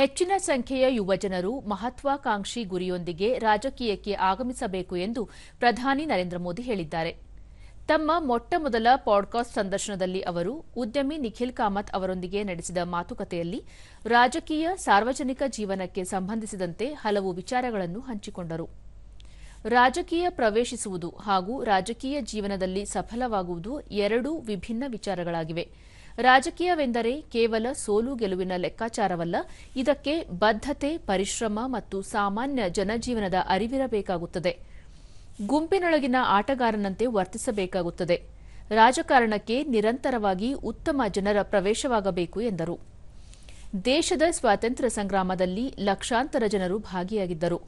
ಹೆಚ್ಚಿನ ಸಂಖ್ಯೆಯ ಯುವಜನರು ಮಹತ್ವಾಕಾಂಕ್ಷಿ ಗುರಿಯೊಂದಿಗೆ ರಾಜಕೀಯಕ್ಕೆ ಆಗಮಿಸಬೇಕು ಎಂದು ಪ್ರಧಾನಿ ನರೇಂದ್ರ ಮೋದಿ ಹೇಳಿದ್ದಾರೆ. ತಮ್ಮ ಮೊಟ್ಟಮೊದಲ ಪಾಡ್ಕಾಸ್ಟ್ ಸಂದರ್ಶನದಲ್ಲಿ ಅವರು ಉದ್ಯಮಿ ನಿಖಿಲ್ ಕಾಮತ್ ಅವರೊಂದಿಗೆ ನಡೆಸಿದ ಮಾತುಕತೆಯಲ್ಲಿ ರಾಜಕೀಯ ಸಾರ್ವಜನಿಕ ಜೀವನಕ್ಕೆ ಸಂಬಂಧಿಸಿದಂತೆ ಹಲವು ವಿಚಾರಗಳನ್ನು ಹಂಚಿಕೊಂಡರು. ರಾಜಕೀಯ ಪ್ರವೇಶಿಸುವುದು ಹಾಗೂ ರಾಜಕೀಯ ಜೀವನದಲ್ಲಿ ಸಫಲವಾಗುವುದು ಎರಡೂ ವಿಭಿನ್ನ ವಿಚಾರಗಳಾಗಿವೆ. ರಾಜಕೀಯವೆಂದರೆ ಕೇವಲ ಸೋಲು ಗೆಲುವಿನ ಲೆಕ್ಕಾಚಾರವಲ್ಲ, ಇದಕ್ಕೆ ಬದ್ಧತೆ, ಪರಿಶ್ರಮ ಮತ್ತು ಸಾಮಾನ್ಯ ಜನಜೀವನದ ಅರಿವಿರಬೇಕಾಗುತ್ತದೆ. ಗುಂಪಿನೊಳಗಿನ ಆಟಗಾರನಂತೆ ವರ್ತಿಸಬೇಕಾಗುತ್ತದೆ. ರಾಜಕಾರಣಕ್ಕೆ ನಿರಂತರವಾಗಿ ಉತ್ತಮ ಜನರ ಪ್ರವೇಶವಾಗಬೇಕು ಎಂದರು. ದೇಶದ ಸ್ವಾತಂತ್ರ್ಯ ಸಂಗ್ರಾಮದಲ್ಲಿ ಲಕ್ಷಾಂತರ ಜನರು ಭಾಗಿಯಾಗಿದ್ದರು.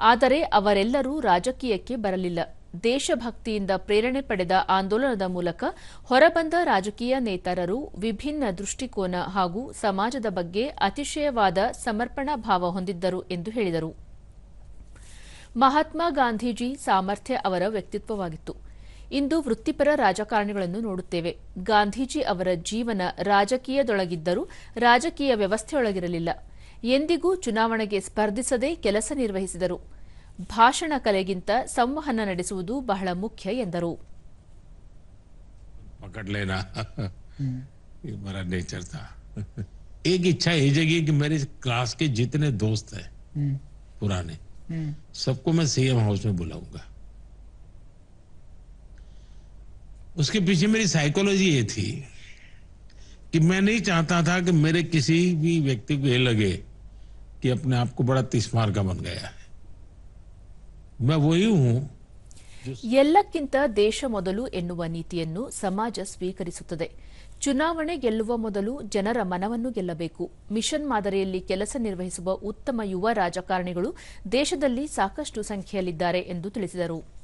ಆದರೆ ಅವರೆಲ್ಲರೂ ರಾಜಕೀಯಕ್ಕೆ ಬರಲಿಲ್ಲ. ದೇಶಭಕ್ತಿಯಿಂದ ಪ್ರೇರಣೆ ಪಡೆದ ಆಂದೋಲನದ ಮೂಲಕ ಹೊರಬಂದ ರಾಜಕೀಯ ನೇತಾರರು ವಿಭಿನ್ನ ದೃಷ್ಟಿಕೋನ ಹಾಗೂ ಸಮಾಜದ ಬಗ್ಗೆ ಅತಿಶಯವಾದ ಸಮರ್ಪಣಾ ಭಾವ ಹೊಂದಿದ್ದರು ಎಂದು ಹೇಳಿದರು. ಮಹಾತ್ಮ ಗಾಂಧೀಜಿ ಸಾಮರ್ಥ್ಯ ಅವರ ವ್ಯಕ್ತಿತ್ವವಾಗಿತ್ತು. ಇಂದು ವೃತ್ತಿಪರ ರಾಜಕಾರಣಿಗಳನ್ನು ನೋಡುತ್ತೇವೆ. ಗಾಂಧೀಜಿ ಅವರ ಜೀವನ ರಾಜಕೀಯದೊಳಗಿದ್ದರೂ ರಾಜಕೀಯ ವ್ಯವಸ್ಥೆಯೊಳಗಿರಲಿಲ್ಲ. ಎಂದಿಗೂ ಚುನಾವಣೆಗೆ ಸ್ಪರ್ಧಿಸದೆ ಕೆಲಸ ನಿರ್ವಹಿಸಿದರು. ಭಾಷಣ ಕಲೆಗಿಂತ ಸಂವಹನ ನಡೆಸುವುದು ಬಹಳ ಮುಖ್ಯ ಎಂದರು पकड़ लेना ये मेरा नेचर था एक इच्छा ये जगी कि मेरे क्लास के जितने दोस्त हैं पुराने सबको मैं सीएम हाउस में बुलाऊंगा उसके पीछे मेरी साइकोलॉजी ये थी कि मैं नहीं चाहता था कि मेरे किसी भी व्यक्ति को ये लगे कि अपने आप को बड़ा तिस्मार का बन गया है मैं वही हूं ಎಲ್ಲಕ್ಕಿಂತ ದೇಶ ಮೊದಲು ಎನ್ನುವ ನೀತಿಯನ್ನು ಸಮಾಜ ಸ್ವೀಕರಿಸುತ್ತದೆ. ಚುನಾವಣೆ ಗೆಲ್ಲುವ ಮೊದಲು ಜನರ ಮನವನ್ನು ಗೆಲ್ಲಬೇಕು. ಮಿಷನ್ ಮಾದರಿಯಲ್ಲಿ ಕೆಲಸ ನಿರ್ವಹಿಸುವ ಉತ್ತಮ ಯುವ ರಾಜಕಾರಣಿಗಳು ದೇಶದಲ್ಲಿ ಸಾಕಷ್ಟು ಸಂಖ್ಯೆಯಲ್ಲಿದ್ದಾರೆ ಎಂದು ತಿಳಿಸಿದರು.